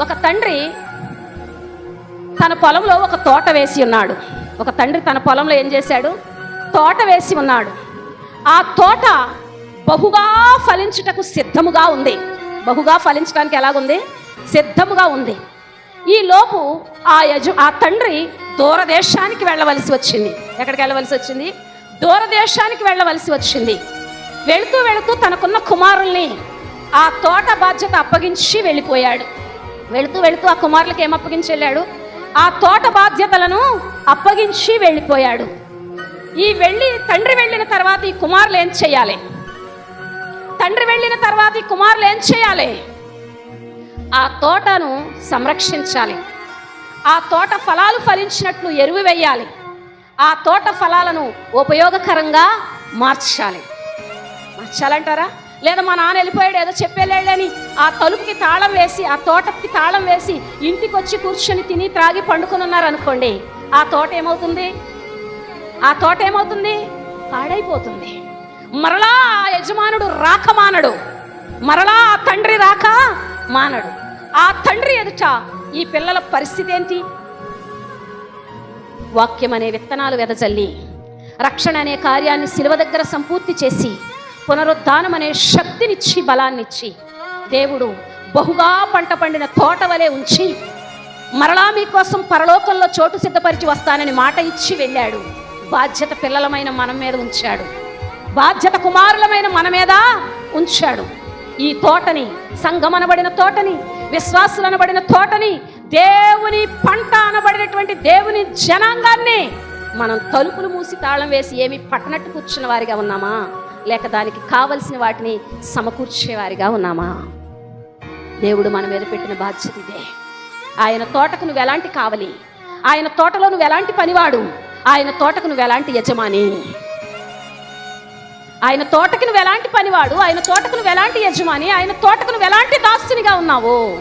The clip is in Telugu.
ఒక తండ్రి తన పొలంలో ఒక తోట వేసి ఉన్నాడు. ఒక తండ్రి తన పొలంలో ఏం చేశాడు? తోట వేసి ఉన్నాడు. ఆ తోట బహుగా ఫలించుటకు సిద్ధముగా ఉంది. బహుగా ఫలించడానికి ఎలాగుంది? సిద్ధముగా ఉంది. ఈ లోపు ఆ యజు ఆ తండ్రి దూరదేశానికి వెళ్ళవలసి వచ్చింది. ఎక్కడికి వెళ్ళవలసి వచ్చింది? దూరదేశానికి వెళ్ళవలసి వచ్చింది. వెళుతూ వెళుతూ తనకున్న కుమారుల్ని ఆ తోట బాధ్యత అప్పగించి వెళ్ళిపోయాడు. వెళుతూ వెళుతూ ఆ కుమారులకు ఏం వెళ్ళాడు ఆ తోట బాధ్యతలను అప్పగించి వెళ్ళిపోయాడు. ఈ వెళ్ళి తండ్రి వెళ్ళిన తర్వాత ఈ కుమారులు ఏం చేయాలి? తండ్రి వెళ్ళిన తర్వాత ఈ కుమారులు ఏం చేయాలి? ఆ తోటను సంరక్షించాలి. ఆ తోట ఫలాలు ఫలించినట్లు ఎరువు వేయాలి. ఆ తోట ఫలాలను ఉపయోగకరంగా మార్చాలి. మార్చాలంటారా? లేదా మా నాన్న వెళ్ళిపోయాడు ఏదో చెప్పేలేడని ఆ తలుపుకి తాళం వేసి ఆ తోటకి తాళం వేసి ఇంటికి వచ్చి కూర్చొని తిని త్రాగి పండుకొని ఉన్నారనుకోండి ఆ తోట ఏమవుతుంది? ఆ తోట ఏమవుతుంది? పాడైపోతుంది. మరలా ఆ యజమానుడు రాక మానడు. మరలా ఆ తండ్రి రాక మానడు. ఆ తండ్రి ఎదుట ఈ పిల్లల పరిస్థితి ఏంటి? వాక్యం అనే విత్తనాలు వెదజల్లి రక్షణ అనే కార్యాన్ని శిలువ దగ్గర సంపూర్తి చేసి పునరుద్ధానం అనే శక్తినిచ్చి బలాన్నిచ్చి దేవుడు బహుగా పంట పండిన తోట వలె ఉంచి మరలా మీకోసం పరలోకంలో చోటు సిద్ధపరిచి వస్తానని మాట ఇచ్చి వెళ్ళాడు. బాధ్యత పిల్లలమైన మన మీద ఉంచాడు. బాధ్యత కుమారులమైన మన మీద ఉంచాడు. ఈ తోటని సంఘం అనబడిన తోటని విశ్వాసులు అనబడిన తోటని దేవుని పంట అనబడినటువంటి దేవుని జనాంగాన్ని మనం తలుపులు మూసి తాళం వేసి ఏమి పట్టనట్టు కూర్చున్న వారిగా ఉన్నామా? లేక దానికి కావలసిన వాటిని సమకూర్చేవారిగా ఉన్నామా? దేవుడు మన మీద పెట్టిన బాధ్యత ఇదే. ఆయన తోటకు నువ్వు ఎలాంటి కావలి? ఆయన తోటలో నువ్వు ఎలాంటి పనివాడు? ఆయన తోటకు నువ్వు ఎలాంటి యజమాని? ఆయన తోటకు నువ్వు ఎలాంటి పనివాడు? ఆయన తోటకు నువ్వు ఎలాంటి యజమాని? ఆయన తోటకు నువ్వు ఎలాంటి దాస్తునిగా ఉన్నావు?